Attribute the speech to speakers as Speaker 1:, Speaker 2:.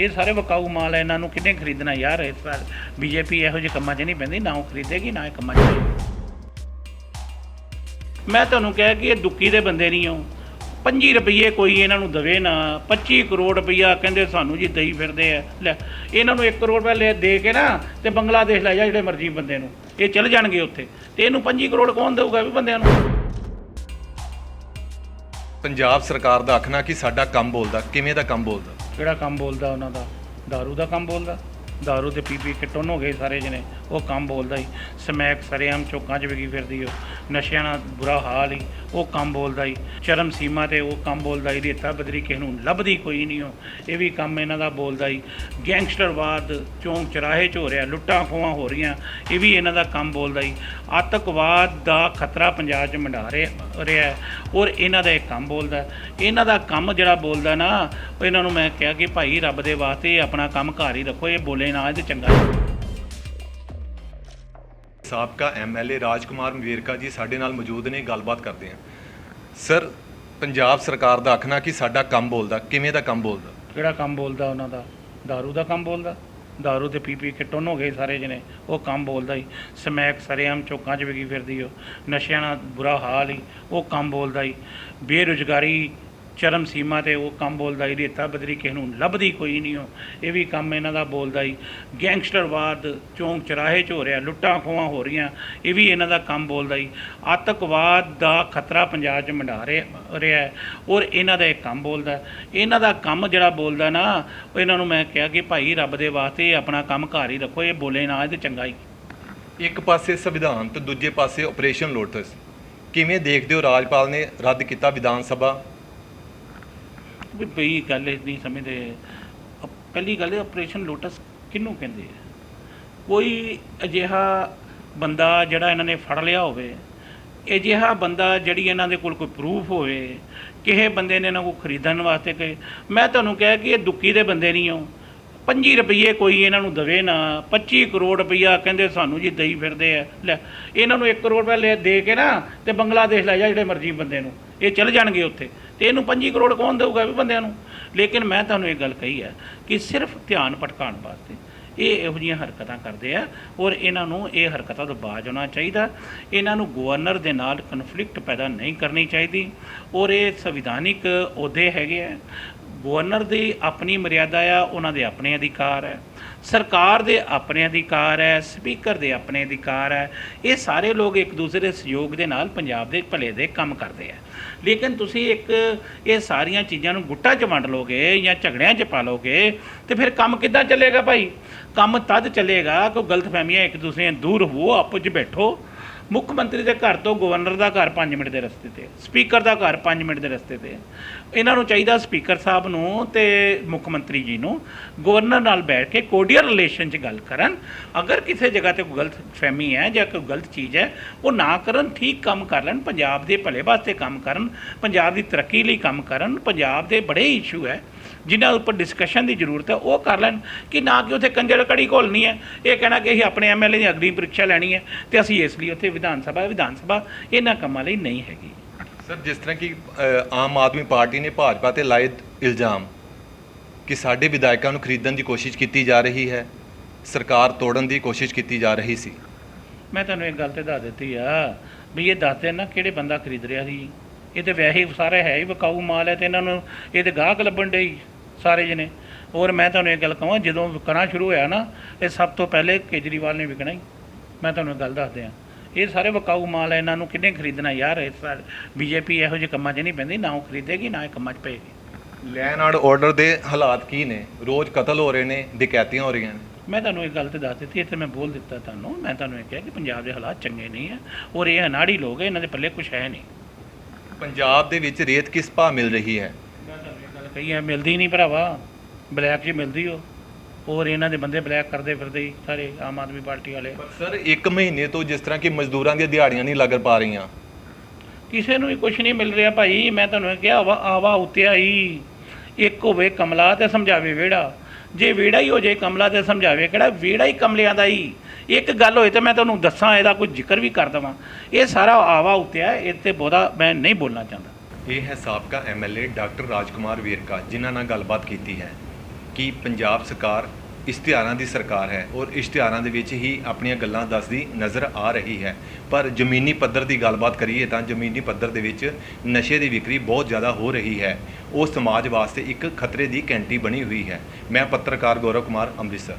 Speaker 1: ਇਹ ਸਾਰੇ ਵਿਕਾਊ ਮਾਲ ਹੈ ਇਹਨਾਂ ਨੂੰ ਕਿੰਨੇ ਖਰੀਦਣਾ ਯਾਰ? ਇਸ ਵਾਰ ਬੀਜੇਪੀ ਇਹੋ ਜਿਹੇ ਕੰਮਾਂ 'ਚ ਨਹੀਂ ਪੈਂਦੀ, ਨਾ ਉਹ ਖਰੀਦੇਗੀ, ਨਾ ਇਹ ਕੰਮਾਂ 'ਚ ਮੈਂ ਤੁਹਾਨੂੰ ਕਿਹਾ ਕਿ ਇਹ ਦੁੱਕੀ ਦੇ ਬੰਦੇ ਨਹੀਂ ਹੋ। 25 ਰੁਪਏ ਕੋਈ ਇਹਨਾਂ ਨੂੰ ਦਵੇ ਨਾ 25 ਕਰੋੜ ਰੁਪਈਆ ਕਹਿੰਦੇ ਸਾਨੂੰ ਜੀ ਦੇਈ ਫਿਰਦੇ ਆ। ਲੈ, ਇਹਨਾਂ ਨੂੰ 1 ਕਰੋੜ ਰੁਪਇਆ ਲੈ ਦੇ ਕੇ ਨਾ ਤੇ ਬੰਗਲਾਦੇਸ਼ ਲੈ ਜਾ ਜਿਹੜੇ ਮਰਜ਼ੀ ਬੰਦੇ ਨੂੰ। ਇਹ ਚਲ ਜਾਣਗੇ ਉੱਥੇ। ਤੇ ਇਹਨੂੰ 25 ਕਰੋੜ ਕੌਣ ਦੇਊਗਾ ਵੀ ਬੰਦਿਆਂ ਨੂੰ?
Speaker 2: ਪੰਜਾਬ ਸਰਕਾਰ ਦਾ ਆਖਣਾ ਕਿ ਸਾਡਾ ਕੰਮ ਬੋਲਦਾ, ਕਿਵੇਂ ਦਾ ਕੰਮ ਬੋਲਦਾ?
Speaker 1: ਕਿਹੜਾ ਕੰਮ ਬੋਲਦਾ ਉਹਨਾਂ ਦਾ दारू ਦਾ ਕੰਮ ਬੋਲਦਾ दारू ਤੇ ਪੀ ਪੀ ਕੇ ਟੁੰਨ ਹੋ ਗਏ ਸਾਰੇ ਜਣੇ ਉਹ ਕੰਮ ਬੋਲਦਾ ਹੀ ਸਮੈਕ ਸਰੇਆਮ ਚੌਕਾਂ 'ਚ ਵਿਕੀ ਫਿਰਦੀ ਉਹ। ਨਸ਼ਿਆਂ ਨਾਲ ਬੁਰਾ ਹਾਲ ਹੀ ਉਹ ਕੰਮ ਬੋਲਦਾ ਹੀ ਚਰਮ ਸੀਮਾ ਤੇ ਉਹ ਕੰਮ ਬੋਲਦਾ ਹੀ ਰੇਤਾ ਬਦਰੀ ਕਿਸੇ ਨੂੰ ਲੱਭਦੀ ਕੋਈ ਨਹੀਂ ਉਹ। ਇਹ ਵੀ ਕੰਮ ਇਹਨਾਂ ਦਾ ਬੋਲਦਾ ਹੀ ਗੈਂਗਸਟਰਵਾਦ ਚੌਂਕ ਚਰਾਹੇ 'ਚ ਹੋ ਰਿਹਾ। ਲੁੱਟਾਂ ਖੋਹਾਂ ਹੋ ਰਹੀਆਂ। ਇਹ ਵੀ ਇਹਨਾਂ ਦਾ ਕੰਮ ਬੋਲਦਾ ਹੀ ਆਤੰਕਵਾਦ ਦਾ ਖਤਰਾ ਪੰਜਾਬ 'ਚ ਮੰਡਾ ਰਿਹਾ ਰਿਹਾ ਔਰ ਇਹਨਾਂ ਦਾ ਇਹ ਕੰਮ ਬੋਲਦਾ ਇਹਨਾਂ ਦਾ ਕੰਮ ਜਿਹੜਾ ਬੋਲਦਾ ਨਾ, ਇਹਨਾਂ ਨੂੰ ਮੈਂ ਕਿਹਾ ਕਿ ਭਾਈ ਰੱਬ ਦੇ ਵਾਸਤੇ ਆਪਣਾ ਕੰਮ ਘਰ ਹੀ ਰੱਖੋ। ਇਹ ਬੋਲੇ ਨਾ, ਇਹ ਤੇ ਚੰਗਾ
Speaker 2: ਸਾਬਕਾ ਐਮਐਲਏ ਰਾਜਕੁਮਾਰ ਮਵੇਰਕਾ ਜੀ ਸਾਡੇ ਨਾਲ ਮੌਜੂਦ ਨੇ ਗੱਲਬਾਤ ਕਰਦੇ ਹਾਂ ਸਰ ਪੰਜਾਬ ਸਰਕਾਰ ਦਾ ਆਖਣਾ ਕਿ ਸਾਡਾ ਕੰਮ ਬੋਲਦਾ ਕਿਵੇਂ ਦਾ ਕੰਮ ਬੋਲਦਾ
Speaker 1: ਕਿਹੜਾ ਕੰਮ ਬੋਲਦਾ ਉਹਨਾਂ ਦਾ दारू ਦਾ ਕੰਮ ਬੋਲਦਾ दारू ਤੇ ਪੀ ਪੀ ਕੇ ਟੁੰਨ ਹੋ ਗਏ ਸਾਰੇ ਜਣੇ ਉਹ ਕੰਮ ਬੋਲਦਾ ਹੀ ਸਮੈਕ ਸਰੇਆਮ ਚੌਕਾਂ 'ਚ ਵਿਕੀ ਫਿਰਦੀ ਉਹ ਨਸ਼ਿਆਂ ਨਾਲ ਬੁਰਾ ਹਾਲ ਹੀ ਉਹ ਕੰਮ ਬੋਲਦਾ ਹੀ ਬੇਰੁਜ਼ਗਾਰੀ ਚਰਮ ਸੀਮਾ ਤੇ ਉਹ ਕੰਮ ਬੋਲਦਾ ਹੀ ਰੇਤਾ ਬਦਰੀ ਕਿਸੇ ਨੂੰ ਲੱਭਦੀ ਕੋਈ ਨਹੀਂ ਉਹ। ਇਹ ਵੀ ਕੰਮ ਇਹਨਾਂ ਦਾ ਬੋਲਦਾ ਹੀ ਗੈਂਗਸਟਰਵਾਦ ਚੌਂਕ ਚਰਾਹੇ 'ਚ ਹੋ ਰਿਹਾ, ਲੁੱਟਾਂ ਖੋਹਾਂ ਹੋ ਰਹੀਆਂ, ਇਹ ਵੀ ਇਹਨਾਂ ਦਾ ਕੰਮ ਬੋਲਦਾ ਹੀ ਆਤੰਕਵਾਦ ਦਾ ਖਤਰਾ ਪੰਜਾਬ 'ਚ ਮੰਡਾ ਰਿਹਾ ਰਿਹਾ ਔਰ ਇਹਨਾਂ ਦਾ ਇਹ ਕੰਮ ਬੋਲਦਾ ਇਹਨਾਂ ਦਾ ਕੰਮ ਜਿਹੜਾ ਬੋਲਦਾ ਨਾ ਉਹ ਇਹਨਾਂ ਨੂੰ ਮੈਂ ਕਿਹਾ ਕਿ ਭਾਈ ਰੱਬ ਦੇ ਵਾਸਤੇ ਆਪਣਾ ਕੰਮ ਘਰ ਹੀ ਰੱਖੋ, ਇਹ ਬੋਲੇ ਨਾ ਇਹ ਚੰਗਾ ਹੀ।
Speaker 2: ਇੱਕ ਪਾਸੇ ਸੰਵਿਧਾਨ ਤੇ ਦੂਜੇ ਪਾਸੇ ਆਪਰੇਸ਼ਨ ਲੋਟਸ। ਕਿਵੇਂ ਦੇਖਦੇ ਹੋ ਰਾਜਪਾਲ ਨੇ ਰੱਦ ਕੀਤਾ ਵਿਧਾਨ ਸਭਾ?
Speaker 1: ਵੀ ਬਈ ਗੱਲ ਇਹ ਨਹੀਂ ਸਮਝਦੇ ਪਹਿਲੀ ਗੱਲ ਹੈ ਆਪਰੇਸ਼ਨ ਲੋਟਸ ਕਿਹਨੂੰ ਕਹਿੰਦੇ ਆ? ਕੋਈ ਅਜਿਹਾ ਬੰਦਾ ਜਿਹੜਾ ਇਹਨਾਂ ਨੇ ਫੜ ਲਿਆ ਹੋਵੇ, ਅਜਿਹਾ ਬੰਦਾ ਜਿਹੜੀ ਇਹਨਾਂ ਦੇ ਕੋਲ ਕੋਈ ਪ੍ਰੂਫ ਹੋਵੇ, ਕਿਸੇ ਬੰਦੇ ਨੇ ਇਹਨਾਂ ਕੋਲ ਖਰੀਦਣ ਵਾਸਤੇ ਕਹੇ। ਮੈਂ ਤੁਹਾਨੂੰ ਕਿਹਾ ਕਿ ਇਹ ਦੁੱਕੀ ਦੇ ਬੰਦੇ ਨਹੀਂ ਹੋ 25 ਰੁਪਏ ਕੋਈ ਇਹਨਾਂ ਨੂੰ ਦਵੇ ਨਾ 25 ਕਰੋੜ ਰੁਪਈਆ ਕਹਿੰਦੇ ਸਾਨੂੰ ਜੀ ਦੇਈ ਫਿਰਦੇ ਆ। ਲੈ, ਇਹਨਾਂ ਨੂੰ 1 ਕਰੋੜ ਰੁਪਏ ਲੈ ਦੇ ਕੇ ਨਾ ਤੇ ਬੰਗਲਾਦੇਸ਼ ਲੈ ਜਾ ਜਿਹੜੇ ਮਰਜ਼ੀ ਬੰਦੇ ਨੂੰ। ਇਹ ਚੱਲ ਜਾਣਗੇ ਉੱਥੇ। ਤੇ ਇਹਨੂੰ 25 ਕਰੋੜ ਕੌਣ ਦੇਊਗਾ ਵੀ ਬੰਦਿਆਂ ਨੂੰ? ਲੇਕਿਨ ਮੈਂ ਤੁਹਾਨੂੰ ਇਹ ਗੱਲ ਕਹੀ ਹੈ ਕਿ ਸਿਰਫ ਧਿਆਨ ਭਟਕਾਉਣ ਵਾਸਤੇ ਇਹ ਇਹੋ ਜਿਹੀਆਂ ਹਰਕਤਾਂ ਕਰਦੇ ਆ ਔਰ ਇਹਨਾਂ ਨੂੰ ਇਹ ਹਰਕਤਾਂ ਤੋਂ ਬਾਜ ਹੋਣਾ ਚਾਹੀਦਾ। ਇਹਨਾਂ ਨੂੰ ਗਵਰਨਰ ਦੇ ਨਾਲ ਕਨਫਲਿਕਟ ਪੈਦਾ ਨਹੀਂ ਕਰਨੀ ਚਾਹੀਦੀ ਔਰ ਇਹ ਸੰਵਿਧਾਨਿਕ ਅਹੁਦੇ ਹੈਗੇ ਆ। ਗਵਰਨਰ ਦੀ ਆਪਣੀ ਮਰਿਆਦਾ ਆ, ਉਹਨਾਂ ਦੇ ਆਪਣੇ ਅਧਿਕਾਰ ਹੈ। ਸਰਕਾਰ ਦੇ ਆਪਣੇ ਅਧਿਕਾਰ ਹੈ, ਸਪੀਕਰ ਦੇ ਆਪਣੇ ਅਧਿਕਾਰ ਹੈ। ਇਹ ਸਾਰੇ ਲੋਕ ਇੱਕ ਦੂਸਰੇ ਦੇ ਸਹਿਯੋਗ ਦੇ ਨਾਲ ਪੰਜਾਬ ਦੇ ਭਲੇ ਦੇ ਕੰਮ ਕਰਦੇ ਆ। ਲੇਕਿਨ ਤੁਸੀਂ ਇੱਕ ਇਹ ਸਾਰੀਆਂ ਚੀਜ਼ਾਂ ਨੂੰ ਗੁੱਟਾਂ 'ਚ ਵੰਡ ਲੋਗੇ ਜਾਂ ਝਗੜਿਆਂ 'ਚ ਪਾ ਲੋਗੇ ਤੇ ਫਿਰ ਕੰਮ ਕਿੱਦਾਂ ਚੱਲੇਗਾ ਭਾਈ? ਕੰਮ ਤਦ ਚੱਲੇਗਾ ਕਿ ਗਲਤਫਹਿਮੀਆਂ ਇੱਕ ਦੂਸਰੇ ਦੂਰ ਹੋ, ਆਪੋ 'ਚ ਬੈਠੋ। ਮੁੱਖ ਮੰਤਰੀ ਦੇ ਘਰ ਤੋਂ ਗਵਰਨਰ ਦਾ ਘਰ 5 ਮਿੰਟ ਦੇ ਰਸਤੇ ਤੇ, ਸਪੀਕਰ ਦਾ ਘਰ 5 ਮਿੰਟ ਦੇ ਰਸਤੇ ਤੇ। ਇਹਨਾਂ ਨੂੰ ਚਾਹੀਦਾ ਸਪੀਕਰ ਸਾਹਿਬ ਨੂੰ ਤੇ ਮੁੱਖ ਮੰਤਰੀ ਜੀ ਨੂੰ ਗਵਰਨਰ ਨਾਲ ਬੈਠ ਕੇ ਕੋਡੀਅਰ ਰਿਲੇਸ਼ਨ 'ਚ ਗੱਲ ਕਰਨ। ਅਗਰ ਕਿਸੇ ਜਗ੍ਹਾ ਤੇ ਕੋਈ ਗਲਤ ਫਹਿਮੀ ਹੈ ਜਾਂ ਕੋਈ ਗਲਤ ਚੀਜ਼ ਹੈ, ਉਹ ਨਾ ਕਰਨ, ਠੀਕ ਕੰਮ ਕਰ ਲੈਣ, ਪੰਜਾਬ ਦੇ ਭਲੇ ਵਾਸਤੇ ਕੰਮ ਕਰਨ, ਪੰਜਾਬ ਦੀ ਤਰੱਕੀ ਲਈ ਕੰਮ ਕਰਨ, ਪੰਜਾਬ ਦੇ ਬੜੇ ਇਸ਼ੂ ਹੈ। ਜਿਨ੍ਹਾਂ ਉੱਪਰ ਡਿਸਕਸ਼ਨ ਦੀ ਜ਼ਰੂਰਤ ਹੈ ਉਹ ਕਰ ਲੈਣ ਕਿ ਨਾ ਕਿ ਉੱਥੇ ਕੰਜਰ ਕੜੀ ਘੋਲਣੀ ਹੈ। ਇਹ ਕਹਿਣਾ ਕਿ ਅਸੀਂ ਆਪਣੇ ਐਮਐਲਏ ਦੀ ਅਗਲੀ ਪ੍ਰੀਖਿਆ ਲੈਣੀ ਹੈ ਤੇ ਅਸੀਂ ਇਸ ਲਈ ਉੱਥੇ ਵਿਧਾਨ ਸਭਾ ਵਿਧਾਨ ਸਭਾ ਇਹਨਾਂ ਕੰਮਾਂ ਲਈ ਨਹੀਂ ਹੈਗੀ।
Speaker 2: ਸਰ ਜਿਸ ਤਰ੍ਹਾਂ ਕਿ ਆਮ ਆਦਮੀ ਪਾਰਟੀ ਨੇ ਭਾਜਪਾ ਤੇ ਲਾਏ ਇਲਜ਼ਾਮ ਕਿ ਸਾਡੇ ਵਿਧਾਇਕਾਂ ਨੂੰ ਖਰੀਦਣ ਦੀ ਕੋਸ਼ਿਸ਼ ਕੀਤੀ ਜਾ ਰਹੀ ਹੈ ਸਰਕਾਰ ਤੋੜਨ ਦੀ ਕੋਸ਼ਿਸ਼ ਕੀਤੀ ਜਾ ਰਹੀ ਸੀ।
Speaker 1: ਮੈਂ ਤੁਹਾਨੂੰ ਇੱਕ ਗੱਲ ਤੇ ਦੱਸ ਦਿੱਤੀ ਆ ਵੀ ਇਹ ਦੱਸਦੇ ਨਾ ਕਿਹੜੇ ਬੰਦਾ ਖਰੀਦ ਰਿਹਾ ਸੀ। ਇਹ ਤੇ ਵੈਸੇ ਹੀ ਸਾਰੇ ਹੈ ਹੀ ਵਿਕਾਊ ਮਾਲ ਹੈ ਤੇ ਇਹਨਾਂ ਨੂੰ ਇਹ ਤੇ ਗਾਹਕ ਲੱਭਣ ਡੇ ਸਾਰੇ ਜਣੇ। ਔਰ ਮੈਂ ਤੁਹਾਨੂੰ ਇਹ ਗੱਲ ਕਹਾਂ ਜਦੋਂ ਵਿਕਣਾ ਸ਼ੁਰੂ ਹੋਇਆ ਨਾ ਇਹ ਸਭ ਤੋਂ ਪਹਿਲੇ ਕੇਜਰੀਵਾਲ ਨੇ ਵਿਕਣਾ ਹੀ। ਮੈਂ ਤੁਹਾਨੂੰ ਗੱਲ ਦੱਸ ਦਿਆਂ ਇਹ ਸਾਰੇ ਵਿਕਾਊ ਮਾਲ ਹੈ ਇਹਨਾਂ ਨੂੰ ਕਿੰਨੇ ਖਰੀਦਣਾ ਯਾਰ? ਇਸ ਵਾਰ ਬੀਜੇਪੀ ਇਹੋ ਜਿਹੇ ਕੰਮਾਂ 'ਚ ਨਹੀਂ ਪੈਂਦੀ ਨਾ ਉਹ ਖਰੀਦੇਗੀ ਨਾ ਇਹ ਕੰਮਾਂ 'ਚ ਪਏਗੀ।
Speaker 2: ਲੈਨ ਆਰਡਰ ਆਰਡਰ ਦੇ ਹਾਲਾਤ ਕੀ ਨੇ? ਰੋਜ਼ ਕਤਲ ਹੋ ਰਹੇ ਨੇ ਡਕੈਤੀਆਂ ਹੋ ਰਹੀਆਂ ਨੇ।
Speaker 1: ਮੈਂ ਤੁਹਾਨੂੰ ਇੱਕ ਗੱਲ ਤੇ ਦੱਸ ਦਿੱਤੀ ਇੱਥੇ ਮੈਂ ਬੋਲ ਦਿੱਤਾ ਤੁਹਾਨੂੰ ਮੈਂ ਤੁਹਾਨੂੰ ਇਹ ਕਿਹਾ ਕਿ ਪੰਜਾਬ ਦੇ ਹਾਲਾਤ ਚੰਗੇ ਨਹੀਂ ਹੈ ਔਰ ਇਹ ਅਨਾੜੀ ਲੋਕ ਹੈ ਇਹਨਾਂ ਦੇ ਪੱਲੇ ਕੁਝ ਹੈ ਨਹੀਂ।
Speaker 2: ਪੰਜਾਬ ਦੇ ਵਿੱਚ ਰੇਤ ਕਿਸ ਭਾਅ ਮਿਲ ਰਹੀ ਹੈ?
Speaker 1: ਕਹੀ ਹੈ ਮਿਲਦੀ ਨਹੀਂ ਭਰਾਵਾ। ਬਲੈਕ 'ਚ ਮਿਲਦੀ ਉਹ। ਔਰ ਇਹਨਾਂ ਦੇ ਬੰਦੇ ਬਲੈਕ ਕਰਦੇ ਫਿਰਦੇ ਹੀ ਸਾਰੇ ਆਮ ਆਦਮੀ ਪਾਰਟੀ ਵਾਲੇ।
Speaker 2: ਪਰ ਸਰ 1 ਮਹੀਨੇ ਤੋਂ ਜਿਸ ਤਰ੍ਹਾਂ ਕਿ ਮਜ਼ਦੂਰਾਂ ਦੀਆਂ ਦਿਹਾੜੀਆਂ ਨਹੀਂ ਲੱਗ ਪਾ ਰਹੀਆਂ।
Speaker 1: ਕਿਸੇ ਨੂੰ ਵੀ ਕੁਝ ਨਹੀਂ ਮਿਲ ਰਿਹਾ ਭਾਈ। ਮੈਂ ਤੁਹਾਨੂੰ ਕਿਹਾ ਆਵਾ ਆਵਾ ਉੱਤੇ ਆਈ ਇੱਕ ਹੋਵੇ ਕਮਲਾ ਤੇ ਸਮਝਾਵੇ ਵਿਹੜਾ। ਜੇ ਵਿਹੜਾ ਹੀ ਹੋ ਜੇ ਕਮਲਾ ਤੇ ਸਮਝਾਵੇ, ਕਿਹੜਾ ਵਿਹੜਾ ਹੀ ਕਮਲਿਆਂ ਦਾ ਹੀ? ਇੱਕ ਗੱਲ ਹੋਏ ਤੇ ਮੈਂ ਤੁਹਾਨੂੰ ਦੱਸਾਂ, ਇਹਦਾ ਕੋਈ ਜ਼ਿਕਰ ਵੀ ਕਰ ਦਵਾਂ। ਇਹ ਸਾਰਾ ਆਵਾ ਉੱਤੇ ਇਹ ਤੇ ਬਹੁਤਾ ਮੈਂ ਨਹੀਂ ਬੋਲਣਾ ਚਾਹੁੰਦਾ।
Speaker 2: ਇਹ ਹੈ ਸਾਬਕਾ ਐਮਐਲਏ ਡਾਕਟਰ ਰਾਜਕੁਮਾਰ ਵੇਰਕਾ, ਜਿਨ੍ਹਾਂ ਨਾਲ ਗੱਲਬਾਤ ਕੀਤੀ ਹੈ ਕਿ ਪੰਜਾਬ ਸਰਕਾਰ ਇਸ਼ਤਿਹਾਰਾਂ ਦੀ ਸਰਕਾਰ ਹੈ ਔਰ ਇਸ਼ਤਿਹਾਰਾਂ ਦੇ ਵਿੱਚ ਹੀ ਆਪਣੀਆਂ ਗੱਲਾਂ ਦੱਸਦੀ ਨਜ਼ਰ ਆ ਰਹੀ ਹੈ। ਪਰ ਜ਼ਮੀਨੀ ਪੱਧਰ ਦੀ ਗੱਲਬਾਤ ਕਰੀਏ ਤਾਂ ਜ਼ਮੀਨੀ ਪੱਧਰ ਦੇ ਵਿੱਚ ਨਸ਼ੇ ਦੀ ਵਿਕਰੀ ਬਹੁਤ ਜ਼ਿਆਦਾ ਹੋ ਰਹੀ ਹੈ। ਉਹ ਸਮਾਜ ਵਾਸਤੇ ਇੱਕ ਖਤਰੇ ਦੀ ਘੰਟੀ ਬਣੀ ਹੋਈ ਹੈ। ਮੈਂ ਪੱਤਰਕਾਰ ਗੌਰਵ ਕੁਮਾਰ, ਅੰਮ੍ਰਿਤਸਰ।